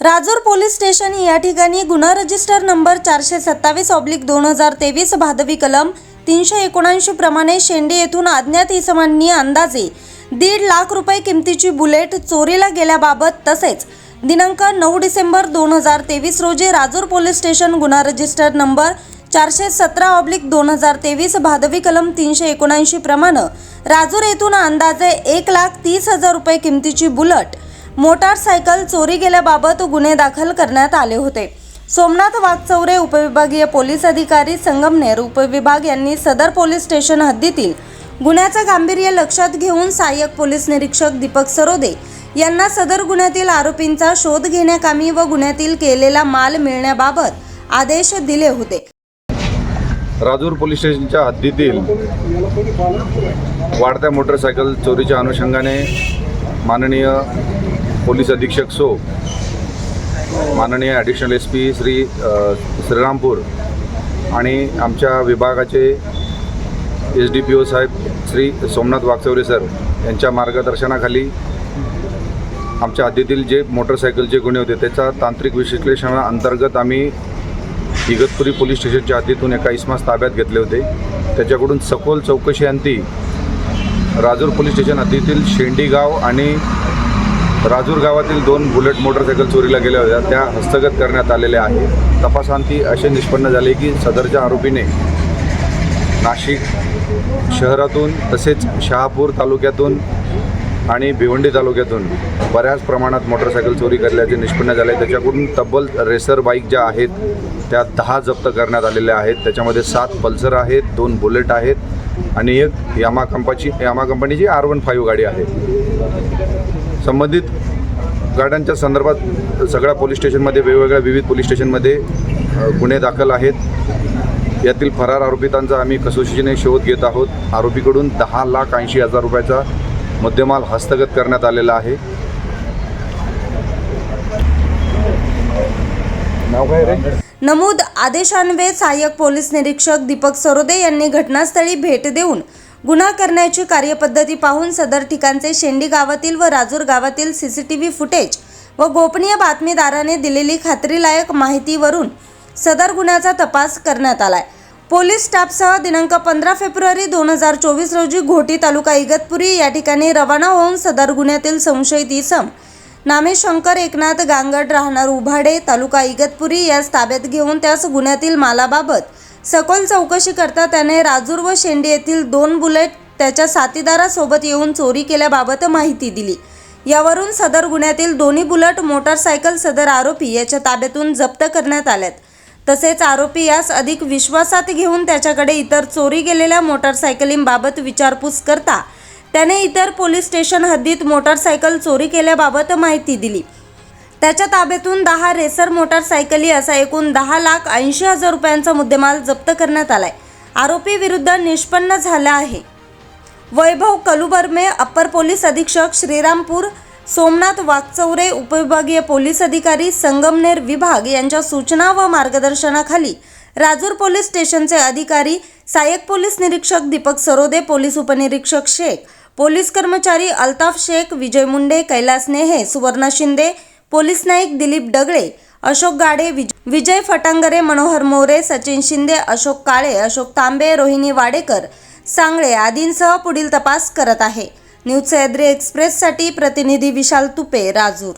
Rajur police station या ठिकाणी गुन्हा रजिस्टर नंबर चारशे सत्तावीस ऑब्लिक दोन हजार तेवीस भादवी कलम तीनशे एकोणऐंशी प्रमाणे शेंडी येथून अज्ञात इसमांनी अंदाजे दीड लाख रुपये किमतीची बुलेट चोरीला गेल्याबाबत तसेच दिनांक नऊ डिसेंबर दोन हजार तेवीस रोजी राजूर पोलीस स्टेशन गुन्हा रजिस्टर नंबर चारशे सतरा ऑब्लिक दोन हजार तेवीस भादवी कलम तीनशे एकोणऐंशी प्रमाणे राजूर येथून अंदाजे एक लाख तीस हजार रुपये किमतीची बुलट मोटारसायकल चोरी गेल्याबाबत गुन्हे दाखल करण्यात आले होते. सोमनाथ वाघचौरे उपविभागीय पोलीस अधिकारी संगमनेर उपविभाग यांनी सदर पोलीस स्टेशन हद्दीतील गुन्ह्याचं गांभीर्य लक्षात घेऊन सहाय्यक पोलीस निरीक्षक दीपक सरोदे यांना सदर गुन्ह्यातील आरोपींचा शोध घेण्याकामी व गुन्ह्यातील केलेला माल मिळण्याबाबत आदेश दिले होते. राजूर पोलीस स्टेशनच्या हद्दीतील वाढत्या मोटरसायकल चोरीच्या अनुषंगाने माननीय पोलीस अधीक्षक सो माननीय additional S P Shri Shrirampur आणि आमच्या विभागाचे एस डी पी ओ साहेब श्री सोमनाथ वागचौरे सर यांच्या मार्गदर्शनाखाली आमच्या हद्दीतील जे मोटरसायकलचे गुन्हे होते त्याचा तांत्रिक विश्लेषणाअंतर्गत आम्ही इगतपुरी पोलीस स्टेशनच्या हद्दीतून एका इस्मास ताब्यात घेतले होते. त्याच्याकडून सखोल चौकशी अंती राजूर पोलीस स्टेशन हद्दीतील शेंडी गाव आणि राजूर गावातील दोन बुलेट मोटरसायकल चोरीला गेल्या होत्या. त्या हस्तगत करण्यात आलेल्या आहेत. तपासांती असे निष्पन्न झाले की सदरच्या आरोपीने नाशिक शहरातून तसेच शहापूर तालुक्यातून आणि भिवंडी तालुक्यातून बऱ्याच प्रमाणात मोटरसायकल चोरी करल्याचे निष्पन्न झाले. त्याच्याकडून तब्बल रेसर बाईक ज्या आहेत त्या दहा जप्त करण्यात आलेल्या आहेत. त्याच्यामध्ये सात पल्सर आहेत दोन बुलेट आहेत आणि एक यामा कंपाची यामा कंपनीची आर वन फाईव्ह गाडी आहे. संबंधित गाड्यांच्या संदर्भात सगळ्या पोलीस स्टेशनमध्ये वेगवेगळ्या विविध पोलीस स्टेशनमध्ये गुन्हे दाखल आहेत. यातील फरार आरोपितांचा आम्ही कसोशीने शोध घेत आहोत. आरोपीकडून दहा लाख ऐंशी हजार रुपयाचा मुद्देमाल हस्तगत करण्यात आलेला आहे. नमूद आदेशान्वये सहाय्यक पोलीस निरीक्षक दीपक सरोदे यांनी घटनास्थळी भेट देऊन गुन्हा करण्याची कार्यपद्धती पाहून सदर ठिकाणचे शेंडी गावातील व राजूर गावातील C C T V footage व गोपनीय बातमीदाराने दिलेली खात्रीलायक माहितीवरून सदर गुन्ह्याचा तपास करण्यात आलाय. पोलीस स्टाफसह दिनांक पंधरा फेब्रुवारी दोन हजार चोवीस रोजी घोटी तालुका इगतपुरी या ठिकाणी रवाना होऊन सदर गुन्ह्यातील संशयित इसम नामे शंकर एकनाथ गांगड राहणार उभाडे तालुका इगतपुरी यास ताब्यात घेऊन त्यास गुन्ह्यातील मालाबाबत सखोल चौकशी करता त्याने राजूर व शेंडी येथील दोन बुलेट त्याच्या साथीदारासोबत येऊन चोरी केल्याबाबत माहिती दिली. यावरून सदर गुन्ह्यातील दोन्ही बुलेट मोटारसायकल सदर आरोपी याच्या ताब्यातून जप्त करण्यात आल्यात. तसेच आरोपी यास अधिक विश्वासात घेऊन त्याच्याकडे इतर चोरी गेलेल्या मोटारसायकलींबाबत विचारपूस करता त्याने इतर पोलीस स्टेशन हद्दीत मोटारसायकल चोरी केल्याबाबत माहिती दिली. त्याच्या ताब्यातून दहा रेसर मोटारसायकली असा एकूण दहा लाख ऐंशी हजार रुपयांचा मुद्देमाल जप्त करण्यात आलाय. आरोपी विरुद्ध निष्पन्न झाला आहे. वैभव कलुबर्मे अप्पर पोलीस अधीक्षक श्रीरामपूर सोमनाथ वागचौरे उपविभागीय पोलीस अधिकारी संगमनेर विभाग यांच्या सूचना व मार्गदर्शनाखाली राजूर पोलीस स्टेशनचे अधिकारी सहाय्यक पोलीस निरीक्षक दीपक सरोदे पोलीस उपनिरीक्षक शेख पोलीस कर्मचारी अल्ताफ शेख विजय मुंडे कैलास नेहे सुवर्णा शिंदे पोलीस नाईक दिलीप डगळे अशोक गाडे विज- विजय फटांगरे मनोहर मोरे सचिन शिंदे अशोक काळे अशोक तांबे रोहिणी वाडेकर सांगळे आदींसह पुढील तपास करत आहे. न्यूज सह्याद्री एक्सप्रेससाठी प्रतिनिधी विशाल तुपे राजूर.